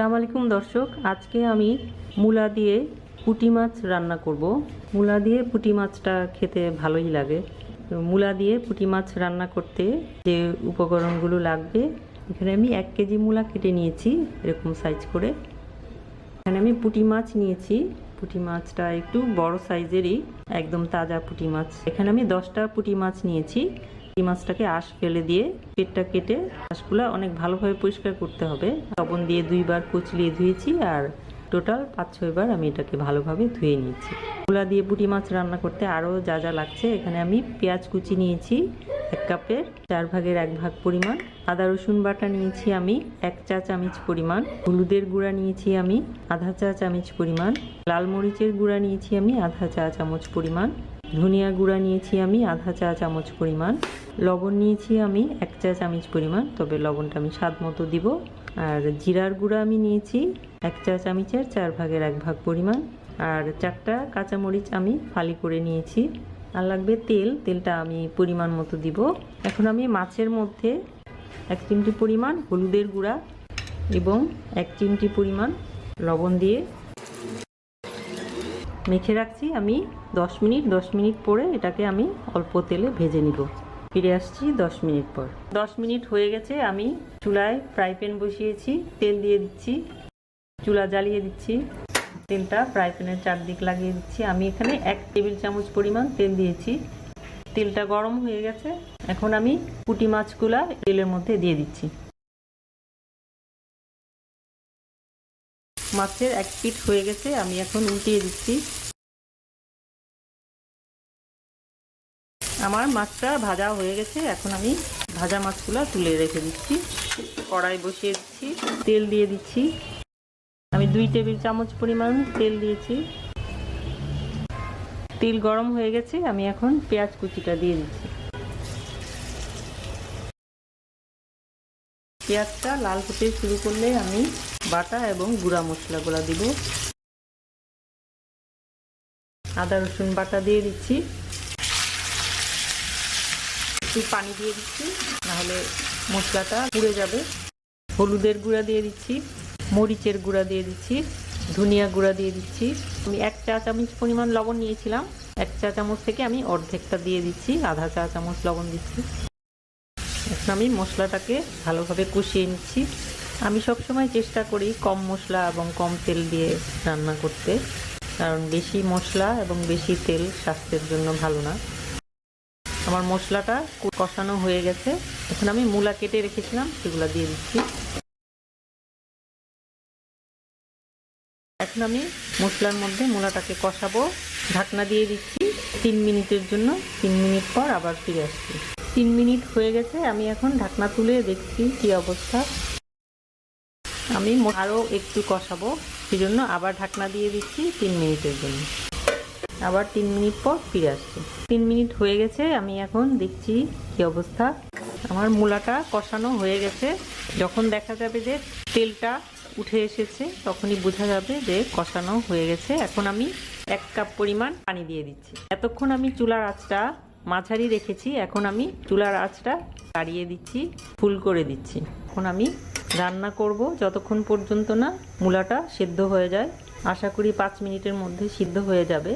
আসসালামু আলাইকুম দর্শক, আজকে আমি মূলা দিয়ে পুঁটি মাছ রান্না করব। মূলা দিয়ে পুঁটি মাছটা খেতে ভালোই লাগে। তো মূলা দিয়ে পুঁটি মাছ রান্না করতে যে উপকরণগুলো লাগবে, এখানে আমি এক কেজি মূলা কেটে নিয়েছি, এরকম সাইজ করে। এখানে আমি পুঁটি মাছ নিয়েছি। পুঁটি মাছটা একটু বড় সাইজেরই একদম তাজা পুঁটি মাছ। এখানে আমি দশটা পুঁটি মাছ নিয়েছি। পুঁটি মাছটাকে আঁশ ফেলে দিয়ে পেটটা কেটে আঁশগুলো অনেক ভালোভাবে পরিষ্কার করতে হবে। লবণ দিয়ে দুইবার কুচলিয়ে ধুয়েছি আর টোটাল পাঁচ ছয়বার আমি এটাকে ভালোভাবে ধুয়ে নিয়েছি। মূলা দিয়ে পুঁটি মাছ রান্না করতে আরও যা যা লাগছে, এখানে আমি পেঁয়াজ কুচি নিয়েছি এক কাপের, চার ভাগের এক ভাগ পরিমাণ। আদা, রসুন বাটা নিয়েছি আমি এক চা চামচ পরিমাণ। হলুদের গুঁড়া নিয়েছি আমি আধা চা চামচ পরিমাণ। লাল মরিচের গুঁড়া নিয়েছি আমি আধা চা চামচ পরিমাণ। ধনিয়া গুঁড়া নিয়েছি আমি, আধা চা চামচ পরিমাণ। লবণ নিয়েছি আমি, এক চা চামচ পরিমাণ, তবে লবণটা আমি স্বাদ মতো দিব। আর জিরার গুঁড়া আমি নিয়েছি, এক চা চামচের, চার ভাগের এক ভাগ পরিমাণ। আর চারটা কাঁচামরিচ আমি ফালি করে নিয়েছি। আর লাগবে তেল, তেলটা আমি পরিমাণ মতো দিব। এখন আমি মাছের মধ্যে এক চিমটি পরিমাণ হলুদের গুঁড়া এবং এক চিমটি পরিমাণ লবণ দিয়ে মেখে রাখছি, আমি দশ মিনিট দশ মিনিট পরে এটাকে আমি অল্প তেলে ভেজে নিব। ফিরে আসছি দশ মিনিট পর। দশ মিনিট হয়ে গেছে, আমি চুলায় ফ্রাই প্যান বসিয়েছি, তেল দিয়ে দিচ্ছি, চুলা জ্বালিয়ে দিচ্ছি, তেলটা ফ্রাই প্যানের চারদিক লাগিয়ে দিচ্ছি। আমি এখানে এক টেবিল চামচ পরিমাণ তেল দিয়েছি। তেলটা গরম হয়ে গেছে, এখন আমি পুঁটি মাছগুলা তেলের মধ্যে দিয়ে দিচ্ছি। মাছের এক পিট হয়ে গেছে, আমি এখন উল্টিয়ে দিচ্ছি। আমার মাছটা ভাজা হয়ে গেছে, এখন আমি ভাজা মাছগুলো তুলে রেখে দিচ্ছি। কড়াই বসিয়ে দিচ্ছি, তেল দিয়ে দিচ্ছি। আমি দুই টেবিল চামচ পরিমাণ তেল দিয়েছি। তেল গরম হয়ে গেছে, আমি এখন পেঁয়াজ কুচিটা দিয়ে দিচ্ছি। পেঁয়াজটা লাল হতে শুরু করলে আমি বাটা এবং গুঁড়া মশলাগুলো দিব। আদা রসুন বাটা দিয়ে দিচ্ছি। একটু পানি দিয়ে দিচ্ছি, নাহলে মশলাটা পুড়ে যাবে। হলুদের গুঁড়া দিয়ে দিচ্ছি, মরিচের গুঁড়া দিয়ে দিচ্ছি, ধনিয়া গুঁড়া দিয়ে দিচ্ছি। আমি এক চা চামচ পরিমাণ লবণ নিয়েছিলাম। এক চা চামচ থেকে আমি অর্ধেকটা দিয়ে দিচ্ছি, আধা চা চামচ লবণ দিচ্ছি। এখন আমি মশলাটাকে ভালোভাবে কষিয়ে নিচ্ছি। আমি সবসময় চেষ্টা করি কম মশলা এবং কম তেল দিয়ে রান্না করতে, কারণ বেশি মশলা এবং বেশি তেল স্বাস্থ্যের জন্য ভালো না। আমার মশলাটা কষানো হয়ে গেছে। এখন আমি মূলা কেটে রেখেছিলাম, সেগুলো দিয়ে দিচ্ছি। এখন আমি মশলার মধ্যে মূলাটাকে কষাবো। ঢাকনা দিয়ে দিচ্ছি তিন মিনিটের জন্য। তিন মিনিট পর আবার ফিরে আসছি। তিন মিনিট হয়ে গেছে, আমি এখন ঢাকনা তুলে দেখছি কি অবস্থা। আমি আরও একটু কষাবো, সেজন্য আবার ঢাকনা দিয়ে দিচ্ছি তিন মিনিটের জন্য। আবার তিন মিনিট পর ফিরে আসছি। তিন মিনিট হয়ে গেছে, আমি এখন দেখছি কি অবস্থা। আমার মূলাটা কষানো হয়ে গেছে। যখন দেখা যাবে যে তেলটা উঠে এসেছে, তখনই বোঝা যাবে যে কষানো হয়ে গেছে। এখন আমি এক কাপ পরিমাণ পানি দিয়ে দিচ্ছি। এতক্ষণ আমি চুলার আঁচটা মাঝারি রেখেছি, এখন আমি চুলার আঁচটা তাড়িয়ে দিচ্ছি, ফুল করে দিচ্ছি। এখন আমি রান্না করব, যতক্ষণ পর্যন্ত না মূলাটা সেদ্ধ হয়ে যায়। আশা করি পাঁচ মিনিটের মধ্যে সিদ্ধ হয়ে যাবে।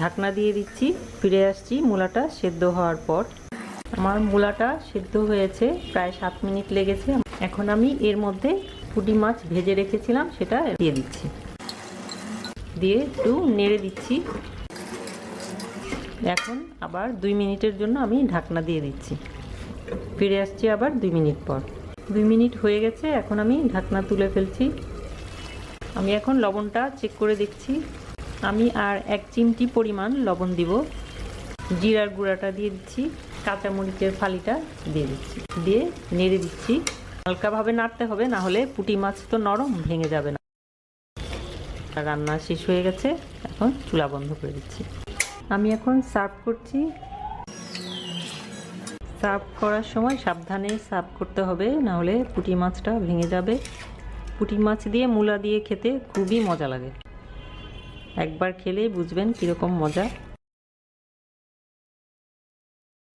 ঢাকনা দিয়ে দিচ্ছি, ফিরে আসছি, মূলাটা সেদ্ধ হওয়ার পর। আমার মূলাটা সেদ্ধ হয়েছে, প্রায় সাত মিনিট লেগেছে। এখন আমি এর মধ্যে পুঁটি মাছ ভেজে রেখেছিলাম, সেটা দিয়ে দিচ্ছি। দিয়ে একটু নেড়ে দিচ্ছি। এখন আবার দুই মিনিটের জন্য আমি ঢাকনা দিয়ে দিচ্ছি। ফিরে আসছি আবার দুই মিনিট পর। দুই মিনিট হয়ে গেছে, এখন আমি ঢাকনা তুলে ফেলছি। আমি এখন লবণটা চেক করে দেখছি। আমি আর এক চিমটি পরিমাণ লবণ দিব। জিরার গুঁড়াটা দিয়ে দিচ্ছি, কাঁচামরিচের ফালিটা দিয়ে দিচ্ছি। দিয়ে নেড়ে দিচ্ছি। হালকাভাবে নাড়তে হবে, না হলে পুঁটি মাছ তো নরম, ভেঙে যাবে না। রান্না শেষ হয়ে গেছে, এখন চুলা বন্ধ করে দিচ্ছি। আমি এখন সার্ভ করছি। সার্ভ করার সময় সাবধানে সার্ভ করতে হবে, না হলে পুঁটি মাছটা ভেঙে যাবে। পুঁটি মাছ দিয়ে মূলা দিয়ে খেতে খুবই মজা লাগে। একবার খেলেই বুঝবেন কীরকম মজা।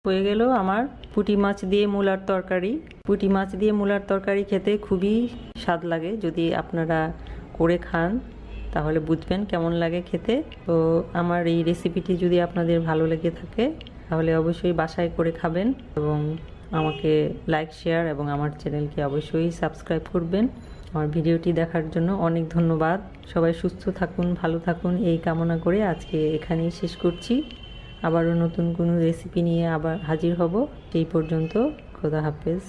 হয়ে গেল আমার পুঁটি মাছ দিয়ে মূলার তরকারি। পুঁটি মাছ দিয়ে মূলার তরকারি খেতে খুবই স্বাদ লাগে। যদি আপনারা করে খান, তাহলে বুঝবেন কেমন লাগে খেতে। তো আমার এই রেসিপিটি যদি আপনাদের ভালো লেগে থাকে, তাহলে অবশ্যই বাসায় করে খাবেন এবং আমাকে লাইক শেয়ার এবং আমার চ্যানেলকে অবশ্যই সাবস্ক্রাইব করবেন। আমার ভিডিওটি দেখার জন্য অনেক ধন্যবাদ। সবাই সুস্থ থাকুন, ভালো থাকুন, এই কামনা করে আজকে এখানেই শেষ করছি। আবারও নতুন কোনো রেসিপি নিয়ে আবার হাজির হব। এই পর্যন্ত খোদা হাফেজ।